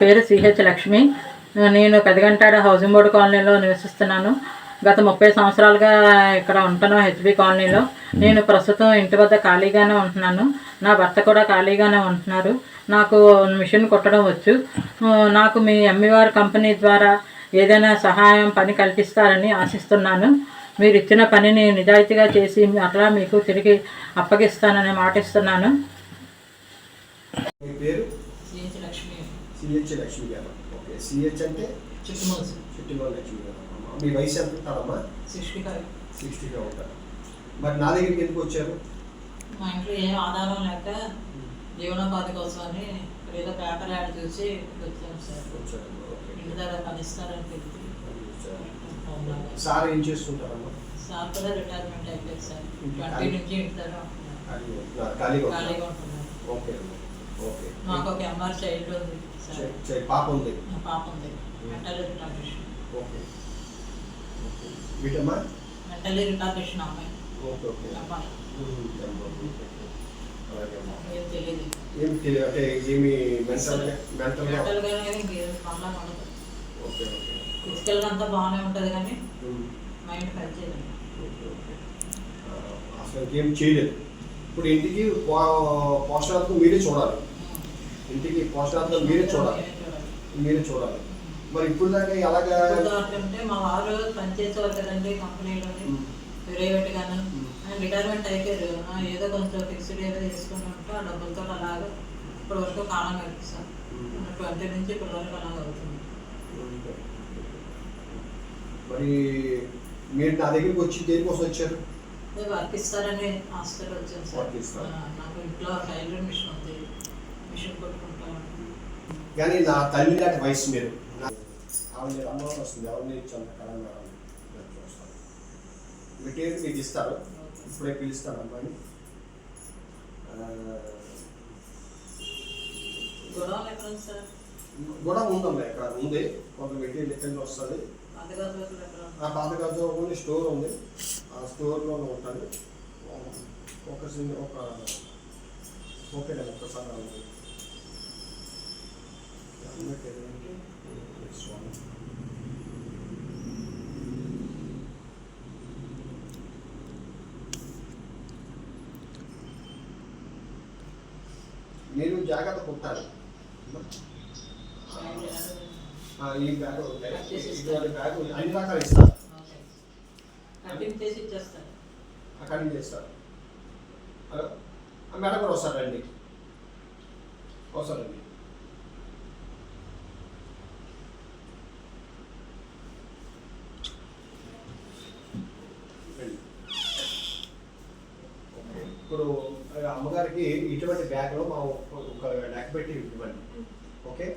పేరు సిహెచ్ లక్ష్మి. నేను Pedagantada housing board కాలనీలో నివసిస్తున్నాను. గత ముప్పై సంవత్సరాలుగా ఇక్కడ ఉంటాను హెచ్బి కాలనీలో. నేను ప్రస్తుతం ఇంటి వద్ద ఖాళీగానే ఉంటున్నాను. నా భర్త కూడా ఖాళీగానే ఉంటున్నారు. నాకు మిషన్ కుట్టడం వచ్చు. నాకు మీ అమ్మివారి కంపెనీ ద్వారా ఏదైనా సహాయం పని కల్పిస్తారని ఆశిస్తున్నాను. మీరు ఇచ్చిన పనిని నిజాయితీగా చేసి అట్లా మీకు తిరిగి అప్పగిస్తానని మాటిస్తున్నాను. సిహెచ్ లక్ష్మి గారు. ఓకే సిహెచ్ అంటే? చుట్టిమల లక్ష్మి గారు. మీ వయసు ఎంత? ఉంటారమ్మా సిక్స్టీ ఫైవ్. సిక్స్టీగా ఉంటారు. మరి నా దగ్గరికి ఎందుకు వచ్చారు? మా ఇంట్లో ఏం ఆధారం లేక జీవనోపాధి కోసం అని ఏదో పేపర్ యాడ్ చూసి వచ్చాను సార్. ఇంటి దగ్గర పనిస్తారని తెలిసి. సార్ ఏం చేస్తుంటారమ్మా? సార్ కూడా రిటైర్మెంట్ అయిపోయింది సార్. ట్వంటీ నుంచి ఇంటి దగ్గర. ఖాళీగా ఉంటున్నారు. ఓకే మాకు ఒక ఎంఆర్ చైల్డ్ ఉంది పాప ఉంది. పాప ఉంది. Mental retardation okay. వీటమ్మా? Mentally retardation అమ్మాయి. Okay okay. ఏం తెలియదు. ఏం తెలియదు అంటే ఏమి మళ్ళా ఉండదు. Okay okay. ఫిజికల్గా అంతా బాగానే ఉంటుంది కానీ. Mind okay. ఆ, అసలు ఏం చేయలేదు. ఇప్పుడు ఇంటికి పో- పోషకార్థం మీరే చూడాలి. ఇంటికి పోషకార్థం మీరే చూడాలి. మీరే చూడాలి. మరి ఇప్పుడు దాకా ఎలాగా అంటే మా వారు పనిచేసేవారు కదండి కంపెనీలోని ఉమ్, ప్రైవేట్ గాను. రిటైర్మెంట్ అయిపోయారు. ఏదో కొంచెం ఫిక్స్డ్ ఏదో తీసుకుని ఉంటే ఆ డబ్బులతో అలాగా ఇప్పటి వరకు కాలం గడిపిస్తాం. ట్వంటీ నుంచి ఇప్పటి వరకు అలాగ అవుతుంది. మరి మీరు నా దగ్గరికి వచ్చి దేనికోసం వచ్చారు? వర్క్ ఇస్తారని హాస్పిటల్ వచ్చాను సార్. నాకు ఇంట్లో టైలర్ మిషన్ కానీ నా తల్లి లాంటి వయసు మీరు. ఆవిడ అమ్మవారు వస్తుంది. ఎవరిని ఇచ్చాను నేను చూస్తాను మెటీరియల్ మీకు ఇస్తారు. ఇప్పుడే పిలుస్తాను అమ్మాయిని. కూడా ఉందమ్మా ఇక్కడ ఉంది. కొంత మెటీరియల్ ఎక్కడి నుంచి వస్తుంది? ఆ పాత గదిలో ఉంది. స్టోర్ ఉంది. ఆ స్టోర్లో ఉంటుంది ఒక ఒక ఓకే ఒక్కసారి మీరు జాగ్రత్త కుట్టాలి ఈ బ్యాగ్. ఇటువంటి బ్యాగ్ అన్ని రకాలు ఇస్తారు. కటింగ్ చేస్తారు. హలో? మేడం కూడా వస్తారండి. వస్తారండి. ఇప్పుడు అమ్మగారికి ఇటువంటి బ్యాగ్లో మా ఒక- లెక్క పెట్టి ఇవ్వండి. ఓకే?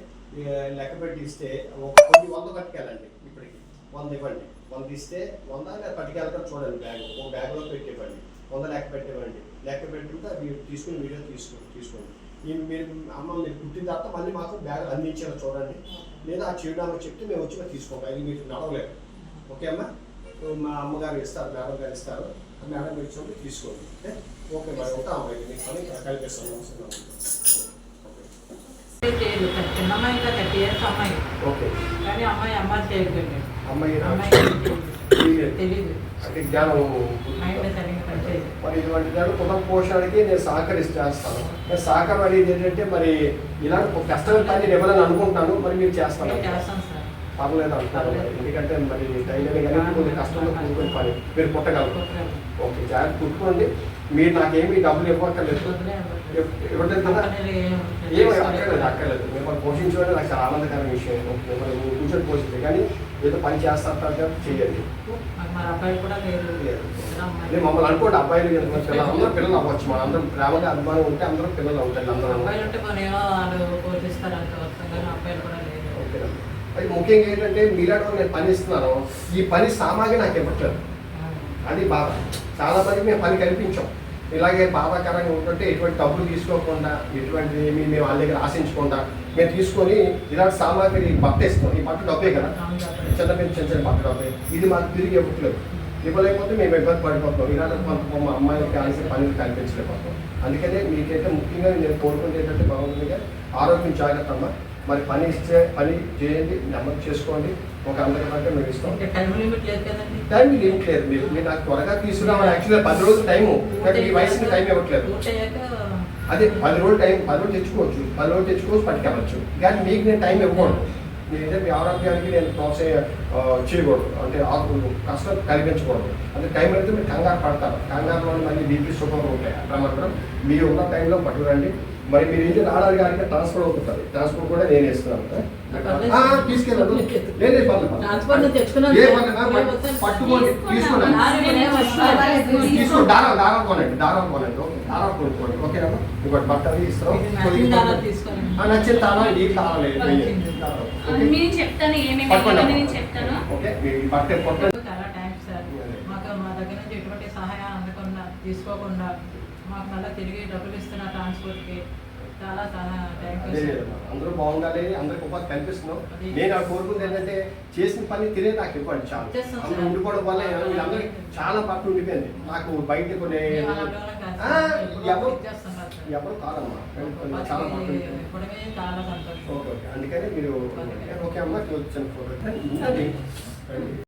లెక్క పెట్టి ఇస్తే ఒక కొన్ని వంద పట్టుకెళ్ళండి ఇప్పటికి. వంద ఇవ్వండి. వంద ఇస్తే వంద లేదా పట్టుకెళ్ళడం చూడండి బ్యాగ్. ఒక బ్యాగ్లో పెట్టి ఇవ్వండి. వంద లెక్క పెట్టివ్వండి లెక్క పెట్టుంటే మీరు తీసుకుని వీడియో తీసుకో తీసుకోండి. మీరు అమ్మ మీరు పుట్టిన తర్వాత మళ్ళీ మాకు బ్యాగ్ అందించారు చూడండి. లేదా ఆ చిరునామా చెప్తే మేము వచ్చి మేము తీసుకుంటాం ఇది నడవలేదు ఓకే అమ్మా? మా అమ్మగారు ఇస్తారు మేడం గారు ఇస్తారు. మేడం ఇచ్చినప్పుడు తీసుకోండి. ఓకే. ఓకే మేడం ఉంటా అమ్మాయి మీకు పని కలిపిస్తాను ఓకే. చేయదు చిన్న అమ్మాయి ఇంకా థర్టీ ఇయర్స్ అమ్మాయి. ఓకే. కానీ అమ్మాయి అమ్మాయి చేయగలిగింది అమ్మాయి అమ్మాయి తెలియదు. అంటే జ్ఞానం మరి ఇటువంటి దాన్ని నేను సహకరిస్తాను నేను సహకారం అనేది ఏంటంటే మరి ఇలాంటి కష్టమైన పని నేను ఇవ్వాలని అనుకుంటున్నాను మరి మీరు చేస్తాను. చేస్తాను సార్. పర్లేదు అంటారు ఎందుకంటే మరి టైలర్ కొంచెం కష్టంగా కూడుకుని పని. మీరు పుట్టగలరు ఓకే జాగ్రత్త కుట్టుకోండి. మీరు నాకేమి డబ్బులు ఇవ్వక్కర్లేదు. వదిలే ఇవ్వలేదు కదా ఏమి ఏం అక్కర్లేదు అక్కర్లేదు. మిమ్మల్ని పోషించుకోవడం నాకు చాలా ఆనందకరమైన విషయం. మిమ్మల్ని కూర్చొని పోషించే కానీ ఏదో పని చేస్తారు చేయండి. కూడా లేదు. నేను మమ్మల్ని అనుకోండి అబ్బాయిలు పిల్లలు అందరూ పిల్లలు అవ్వచ్చు. మన అందరం ప్రేమగా అభిమానం ఉంటే అందరం పిల్లలు అవుతాయి అందరం అది ముఖ్యంగా ఏంటంటే మీలాంటి నేను పని ఇస్తున్నాను. ఈ పని సామాగ్రి నాకు ఇవ్వట్లేదు. అది బాధ. చాలా మందికి మేము పని కల్పించాం. ఇలాగే బాధాకరంగా ఉంటుంటే ఎటువంటి డబ్బులు తీసుకోకుండా ఎటువంటి ఏమి మేము వాళ్ళ దగ్గర ఆశించకుండా మేము తీసుకొని ఇలాంటి సామాగ్రి బట్ట ఇస్తాం ఈ బట్ట డబ్బే కదా. చిన్న చిన్న చిన్న చిన్న బట్ట డబ్బే. ఇది మాకు తిరిగి ఇవ్వట్లేదు. ఇవ్వలేకపోతే మేము ఇబ్బంది పడిపోతాం ఇలాంటి కొంత మా అమ్మాయిలు కావాల్సిన పనులు కల్పించలేకపోతాం అందుకనే మీకైతే ముఖ్యంగా నేను కోరుకుంటే ఏంటంటే భగవంతునిగా ఆరోగ్యం జాగ్రత్త అమ్మా మరి పని ఇస్తే పని చేయండి నెమ్మది చేసుకోండి ఒక అందరి కంటే మేము ఇస్తాం. టైం లిమిట్ లేదు మీరు మీరు నాకు త్వరగా తీసుకురావాలి. యాక్చువల్గా పది రోజులు టైము నాకు ఈ వయసుకి టైం ఇవ్వట్లేదు. అదే పది రోజులు టైం పది రోజులు తెచ్చుకోవచ్చు. పది రోజులు తెచ్చుకోవచ్చు పట్టుకెళ్ళచ్చు. కానీ మీకు నేను టైం ఇవ్వకూడదు. నేనంటే మీ ఆరోగ్యానికి నేను ప్రోత్సాహ ఆ, చేయకూడదు. అంటే ఆకు కష్టం కల్పించకూడదు అంటే టైం అయితే మీరు కంగారు పడతారు. కంగారులో మళ్ళీ బీపీ షుగర్ ఉంటాయి. అట్లా మాత్రం మీరు ఉన్న టైంలో పట్టుకురండి. మరి మీరు ఇంటి ఆడాలి గారికి ట్రాన్స్ఫర్ అవుతుంది ట్రాన్స్ఫర్ కూడా నేను ఇస్తున్నాను ఆ, తీసుకెళ్ళదు లేదే పర్లేదు. ట్రాన్స్ఫర్ నేను తెచ్చుకున్నాను. ఏ సార్. పర్లేదు, ఆ, పట్టు- పట్టుకోండి. తీసుకోండి నాలుగు వేలే వస్తాయి. తీసుకో దారం దారం కొనండి. దారం కొనండి. ఓకే. దారం కొనుక్కోండి. ఓకేనా ఇంకోటి బట్టలు ఇస్తాం. ఇది నచ్చిన దారం ఈ లేదు. కొట్టండి. మాకు మా దగ్గర నుంచి ఎటువంటి సహాయం అందకుండా తీసుకోకుండా మాకు మళ్ళీ తిరిగి డబ్బులు ఇస్తున్న ట్రాన్స్పోర్ట్కి చాలా చాలా థ్యాంక్ యూ. అందరూ బాగుండాలి అందరికి ఉపాధి కల్పిస్తున్నాం. నేను ఆ కోరుకుంది ఏంటంటే చేసిన పని తినే నాకు ఇవ్వండి చాలు. అందరూ. ఉండిపోవడం వల్ల వీళ్ళందరికీ చాలా పట్టు ఉండిపోయింది. నాకు బయట కొన్ని ఎవరు. ఎవరు కాదమ్మా. చాలా ఓకే ఓకే. అందుకని మీరు ఓకే. అమ్మా చూపించండి ఫోటో.